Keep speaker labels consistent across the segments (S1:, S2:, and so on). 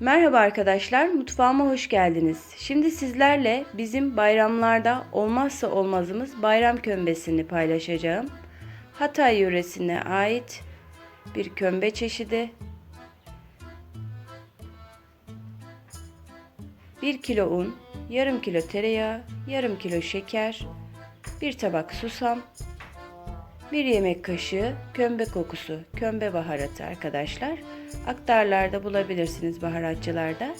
S1: Merhaba arkadaşlar, mutfağıma hoş geldiniz. Şimdi sizlerle bizim bayramlarda olmazsa olmazımız bayram kömbesini paylaşacağım. Hatay yöresine ait bir kömbe çeşidi. 1 kilo un, yarım kilo tereyağı, yarım kilo şeker, bir tabak susam, bir yemek kaşığı kömbe kokusu, kömbe baharatı arkadaşlar. Aktarlarda bulabilirsiniz baharatçılarda.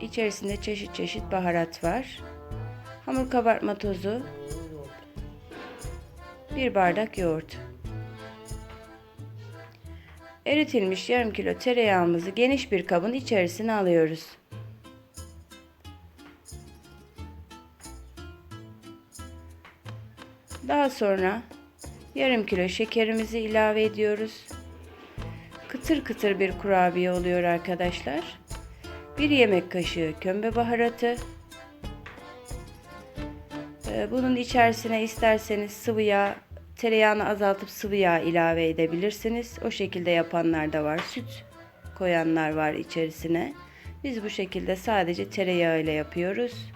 S1: İçerisinde çeşit çeşit baharat var. Hamur kabartma tozu, bir bardak yoğurt. Eritilmiş yarım kilo tereyağımızı geniş bir kabın içerisine alıyoruz. Daha sonra yarım kilo şekerimizi ilave ediyoruz. Kıtır kıtır bir kurabiye oluyor arkadaşlar. Bir yemek kaşığı kömbe baharatı. Ee, Bunun içerisine isterseniz sıvı yağ, tereyağını azaltıp sıvı yağ ilave edebilirsiniz. O şekilde yapanlar da var. Süt koyanlar var içerisine. Biz bu şekilde sadece tereyağı ile yapıyoruz.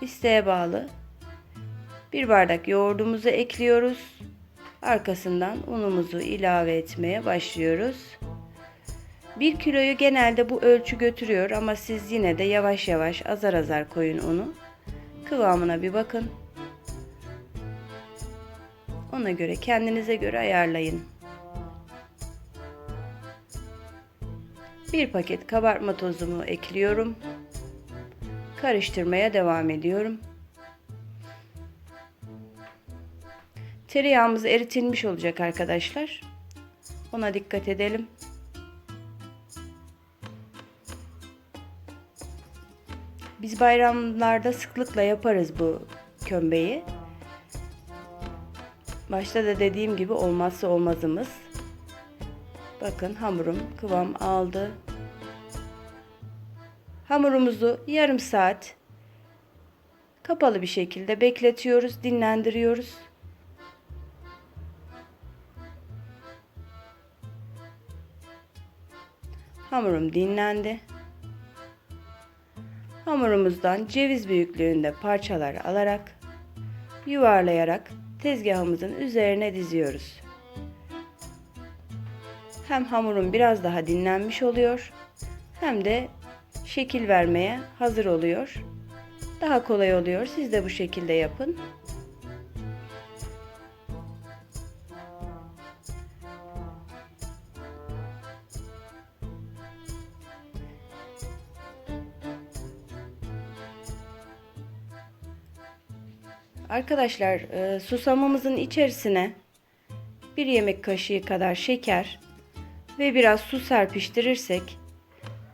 S1: İsteğe bağlı. Bir bardak yoğurdumuzu ekliyoruz. Arkasından unumuzu ilave etmeye başlıyoruz. 1 kiloyu genelde bu ölçü götürüyor ama siz yine de yavaş yavaş azar azar koyun unu. Kıvamına bir bakın. Ona göre kendinize göre ayarlayın. Bir paket kabartma tozumu ekliyorum. Karıştırmaya devam ediyorum. Tereyağımız eritilmiş olacak arkadaşlar. Ona dikkat edelim. Biz bayramlarda sıklıkla yaparız bu kömbeyi. Başta da dediğim gibi olmazsa olmazımız. Bakın hamurum kıvam aldı. Hamurumuzu yarım saat kapalı bir şekilde bekletiyoruz, dinlendiriyoruz. Hamurum dinlendi. Hamurumuzdan ceviz büyüklüğünde parçalar alarak yuvarlayarak tezgahımızın üzerine diziyoruz. Hem hamurum biraz daha dinlenmiş oluyor hem de şekil vermeye hazır oluyor. Daha kolay oluyor. Siz de bu şekilde yapın. Arkadaşlar e, susamımızın içerisine bir yemek kaşığı kadar şeker ve biraz su serpiştirirsek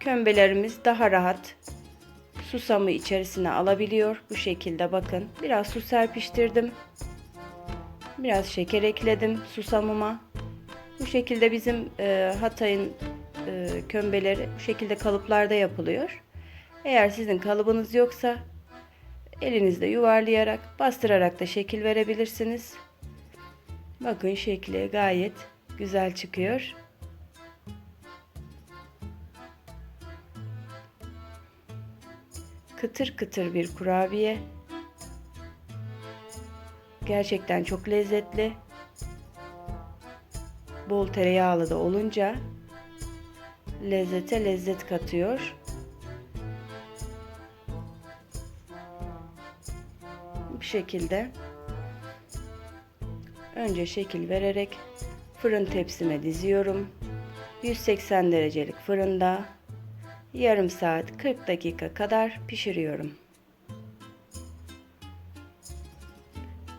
S1: kömbelerimiz daha rahat susamı içerisine alabiliyor. Bu şekilde bakın biraz su serpiştirdim. Biraz şeker ekledim susamıma. Bu şekilde bizim e, Hatay'ın e, kömbeleri bu şekilde kalıplarda yapılıyor. Eğer sizin kalıbınız yoksa elinizle yuvarlayarak bastırarak da şekil verebilirsiniz. Bakın şekli gayet güzel çıkıyor. Kıtır kıtır bir kurabiye. Gerçekten çok lezzetli. Bol tereyağlı da olunca lezzete lezzet katıyor. Bu şekilde önce şekil vererek fırın tepsime diziyorum. 180 derecelik fırında yarım saat 40 dakika kadar pişiriyorum.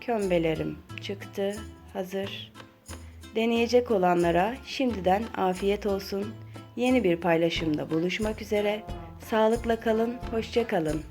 S1: Kömbelerim çıktı, hazır. Deneyecek olanlara şimdiden afiyet olsun. Yeni bir paylaşımda buluşmak üzere. Sağlıkla kalın, hoşça kalın.